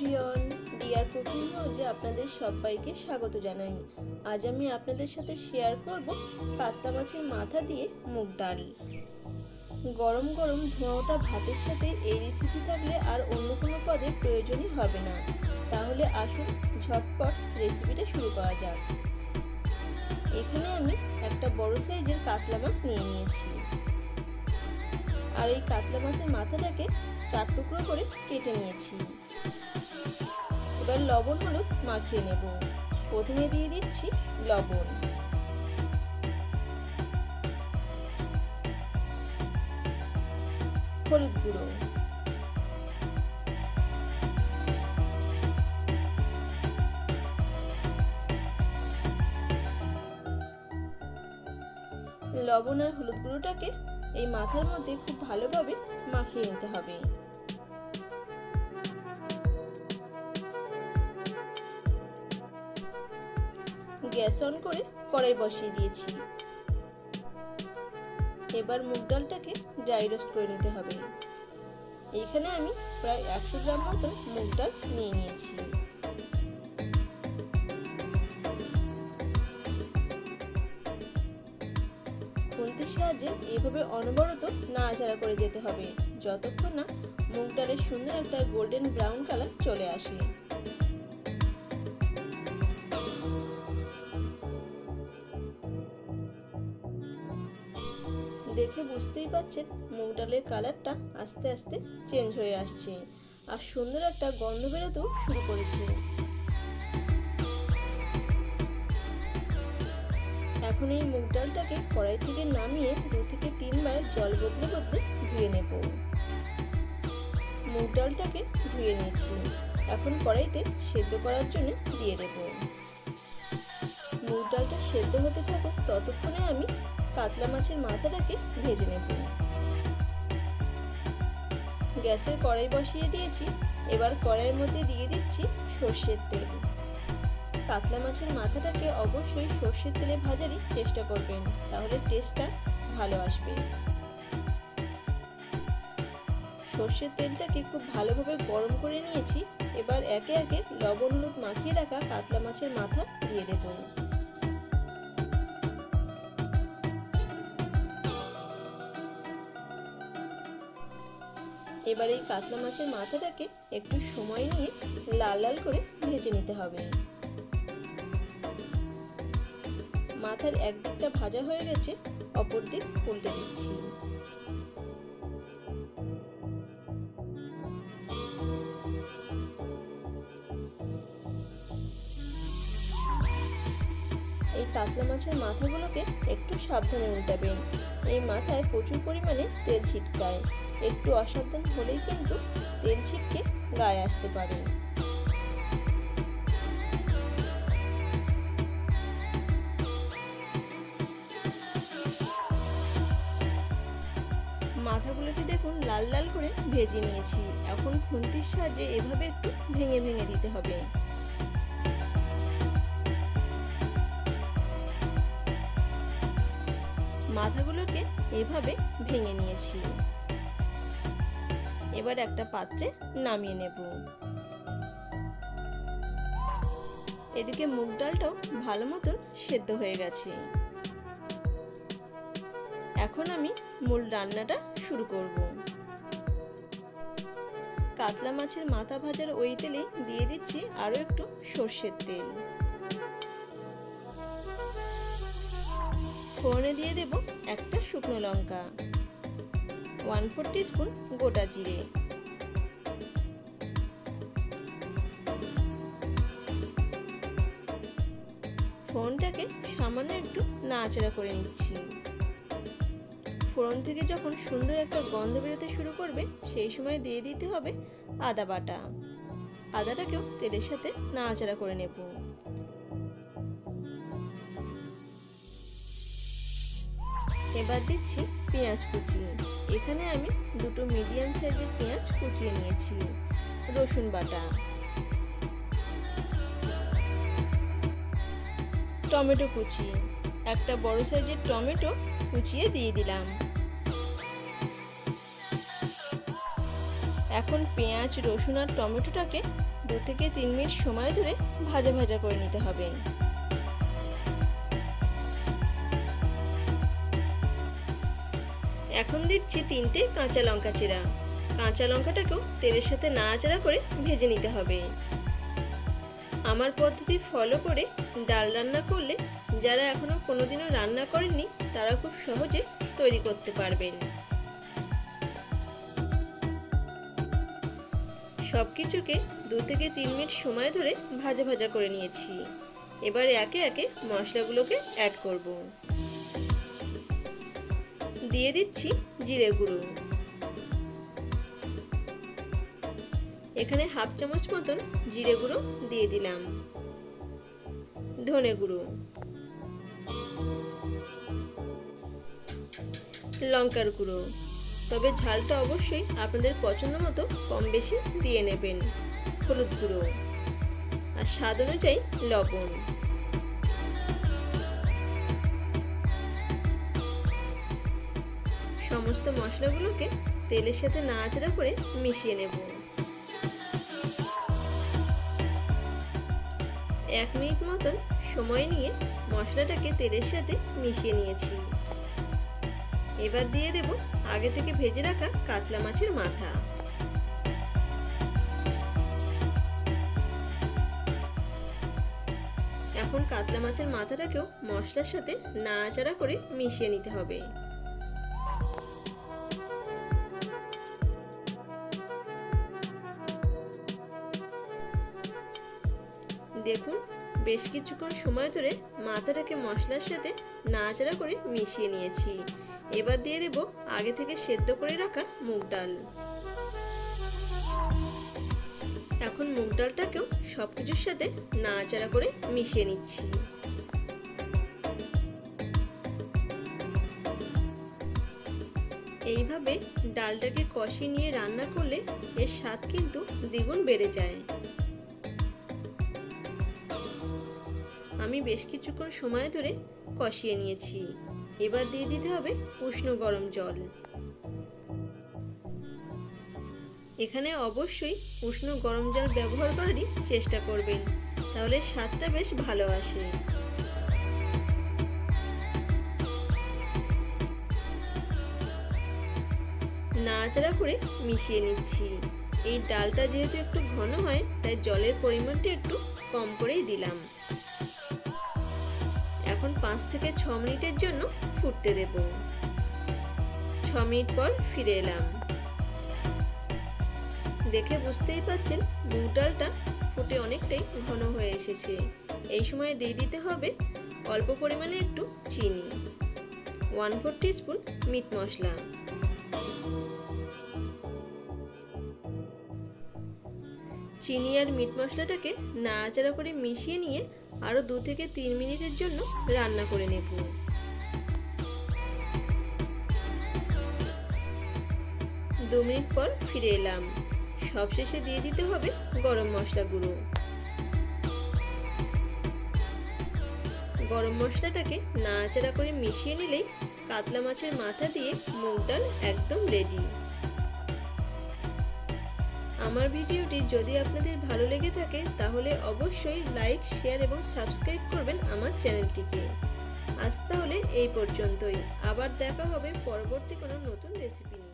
Everyone deer cooking হাউজে আপনাদের সবাইকে স্বাগত জানাই। আজ আমি আপনাদের সাথে শেয়ার করব কাতলা মাছের মাথা দিয়ে মুগ ডাল। গরম গরম ধোঁয়া ওঠা ভাতের সাথে এই রেসিপি থাকলে আর অন্য কোনো পদের প্রয়োজনই হবে না। তাহলে আসুন ঝটপট রেসিপিটা শুরু করা যাক। এখানে আমি একটা বড় সাইজের কাতলা মাছ নিয়ে নিয়েছি। আর এই কাতলা মাছের মাথাটাকে চার টুকরো করে কেটে নিয়েছি। এবার লবণ হলুদ মাখিয়ে নেব। প্রথমে দিয়ে দিচ্ছি লবণ। হলুদ গুঁড়ো। লবণ আর হলুদ গুঁড়োটাকে এই মাথার মধ্যে খুব ভালোভাবে মাখিয়ে নিতে হবে। গ্যাস অন করে কড়াই বসিয়ে দিয়েছি। এবার মুগ ডালটাকে ড্রাই রোস্ট করে নিতে হবে। এখানে আমি প্রায় একশো গ্রাম মতন মুগ ডাল নিয়ে নিয়েছি। খুন্তির সাহায্যে এভাবে অনবরত নাড়াচাড়া করে যেতে হবে। যতক্ষণ না মুগ ডালের সুন্দর একটা গোল্ডেন ব্রাউন কালার চলে আসে। দেখে বুঝতেই পারছেন মুগ ডালের কালারটা আস্তে আস্তে চেঞ্জ হয়ে আসছে। আর সুন্দর একটা গন্ধ বেরোতেও শুরু করেছে। এখন এই মুগ ডালটাকে কড়াই থেকে নামিয়ে দু থেকে তিনবার জল বদলে বদলে ধুয়ে নেব। মুগ ডালটাকে ধুয়ে নিয়েছি। এখন কড়াইতে সেদ্ধ করার জন্য দিয়ে দেব। মুগ ডালটা সেদ্ধ হতে থাকুক ততক্ষণে আমি কাতলা মাছের মাথাটাকে ভেজে নেব। গ্যাসের কড়াই বসিয়ে দিয়েছি। এবার কড়াইয়ের মধ্যে দিয়ে দিচ্ছি সর্ষের তেল। কাতলা মাছের মাথাটাকে অবশ্যই সর্ষের তেলে ভাজারই চেষ্টা করবেন, তাহলে টেস্টটা ভালো আসবে। সর্ষের তেলটাকে খুব ভালোভাবে গরম করে নিয়েছি, এবার একে একে লবণ, হলুদ মাখিয়ে রাখা কাতলা মাছের মাথা দিয়ে দেব। এবার এই কাতলা মাছের মাথাটাকে একটু সময় নিয়ে লাল লাল করে ভেজে নিতে হবে। মাথার একদিকটা ভাজা হয়ে গেছে অপর দিক উল্টে দিচ্ছি। এই কাতলা মাছের মাথাগুলোকে একটু সাবধানে উল্টাবেন। এই মাথায় প্রচুর পরিমাণে তেল ছিটকায়। একটু অসাবধান হলেই কিন্তু তেল ছিটকে গায়ে আসতে পারে। মাথাগুলোকে দেখুন, লাল লাল করে ভেজে নিয়েছি। এখন খুন্তির সাহায্যে এভাবে একটু ভেঙে ভেঙে দিতে হবে। মাথাগুলোকে এভাবে ভেঙে নিয়েছি। এবার একটা পাত্রে নামিয়ে নেব। এদিকে মুগ ডালটাও ভালো মতন সেদ্ধ হয়ে গেছে। এখন আমি মূল রান্নাটা শুরু করব। কাতলা মাছের মাথা ভাজার ওই তেলে দিয়ে দিচ্ছি আরও একটু সর্ষের তেল। ফোড়নে দিয়ে দেব একটা শুকনো লঙ্কা। ওয়ান ফোর স্পুন গোটা জিরে। ফোনটাকে সামান্য একটু নাড়াচাড়া করে নিচ্ছি। ফোড়ন থেকে যখন সুন্দর একটা গন্ধ বেরোতে শুরু করবে, সেই সময় দিয়ে দিতে হবে আদা বাটা। আদাটাকেও তেলের সাথে নাড়াচাড়া করে নেব। এবার দিচ্ছি পেঁয়াজ কুচি। এখানে আমি দুটো মিডিয়াম সাইজের পেঁয়াজ কুচিয়ে নিয়েছি। রসুন বাটা। টমেটো কুচি। একটা বড় সাইজের টমেটো কুচিয়ে দিয়ে দিলাম। এখন পেঁয়াজ, রসুন আর টমেটোটাকে দু থেকে তিন মিনিট সময় ধরে ভাজা ভাজা করে নিতে হবে। এখন দিচ্ছি তিনটে কাঁচা লঙ্কা চিরা কাঁচা লঙ্কাটাকেও তেলের সাথে নাড়াচাড়া করে ভেজে নিতে হবে। আমার পদ্ধতি ফলো করে ডাল রান্না করলে যারা এখনও কোনোদিনও রান্না করেননি, তারা খুব সহজে তৈরি করতে পারবেন। সব কিছুকে দু থেকে তিন মিনিট সময় ধরে ভাজা ভাজা করে নিয়েছি। এবার একে একে মশলাগুলোকে অ্যাড করব। দিয়ে দিচ্ছি জিরে গুঁড়ো। এখানে হাফ চামচ মতন জিরে গুঁড়ো দিয়ে দিলাম। ধনে গুঁড়ো। লঙ্কার গুঁড়ো। তবে ঝালটা অবশ্যই আপনাদের পছন্দ মতো কম বেশি দিয়ে নেবেন। হলুদ গুঁড়ো। আর স্বাদ অনুযায়ী লবণ। সমস্ত মশলাগুলোকে তেলের সাথে নাড়াচাড়া করে মিশিয়ে নেব। এক মিনিট মতন সময় নিয়ে মশলাটাকে তেলের সাথে মিশিয়ে নিয়েছি। এবার দিয়ে দেব আগে থেকে ভেজে রাখা কাতলা মাছের মাথা। এখন কাতলা মাছের মাথাটাকেও মশলার সাথে নাড়াচাড়া করে মিশিয়ে নিতে হবে। দেখুন, বেশ কিছুক্ষণ সময় ধরে মাথাটাকে মশলার সাথে নাড়াচাড়া করে মিশিয়ে নিয়েছি। এবার দিয়ে দেব আগে থেকে সেদ্ধ করে রাখা মুগ ডাল। এখন মুগ ডালটাকেও সব কিছুর সাথে নাড়াচাড়া করে মিশিয়ে নিচ্ছি। এইভাবে ডালটাকে কষিয়ে নিয়ে রান্না করলে এর স্বাদ কিন্তু দ্বিগুণ বেড়ে যায়। আমি বেশ কিছুক্ষণ সময় ধরে কষিয়ে নিয়েছি। এবার দিয়ে দিতে হবে উষ্ণ গরম জল। এখানে অবশ্যই উষ্ণ গরম জল ব্যবহার করারই চেষ্টা করবেন, তাহলে স্বাদটা বেশ ভালো আসে। নাড়াচাড়া করে মিশিয়ে নিচ্ছি। এই ডালটা যেহেতু একটু ঘন হয়, তাই জলের পরিমাণটা একটু কম করেই দিলাম। এখন পাঁচ থেকে ছ মিনিটের জন্য ফুটতে দেব। ছ মিনিট পর ফিরে এলাম। দেখে বুঝতেই পাচ্ছেন মুগ ডালটা ফুটে অনেকটাই ঘন হয়ে এসেছে। এই সময় দিয়ে দিতে হবে অল্প পরিমাণে একটু চিনি। ওয়ান ফোর স্পুন মিট মশলা। চিনি আর মিট মশলাটাকে নাড়াচাড়া করে মিশিয়ে নিয়ে আরও দু থেকে তিন মিনিটের জন্য রান্না করে নেব। দু মিনিট পর ফিরে এলাম। সবশেষে দিয়ে দিতে হবে গরম মশলা গুঁড়ো। গরম মশলাটাকে নাড়াচাড়া করে মিশিয়ে নিলেই কাতলা মাছের মাথা দিয়ে মুগ ডাল একদম রেডি আমার ভিডিওটি যদি আপনাদের ভালো লেগে থাকে, তাহলে অবশ্যই লাইক, শেয়ার এবং সাবস্ক্রাইব করবেন আমার চ্যানেলটিকে। আজ তাহলে এই পর্যন্তই। আবার দেখা হবে পরবর্তী কোনো নতুন রেসিপি নিয়ে।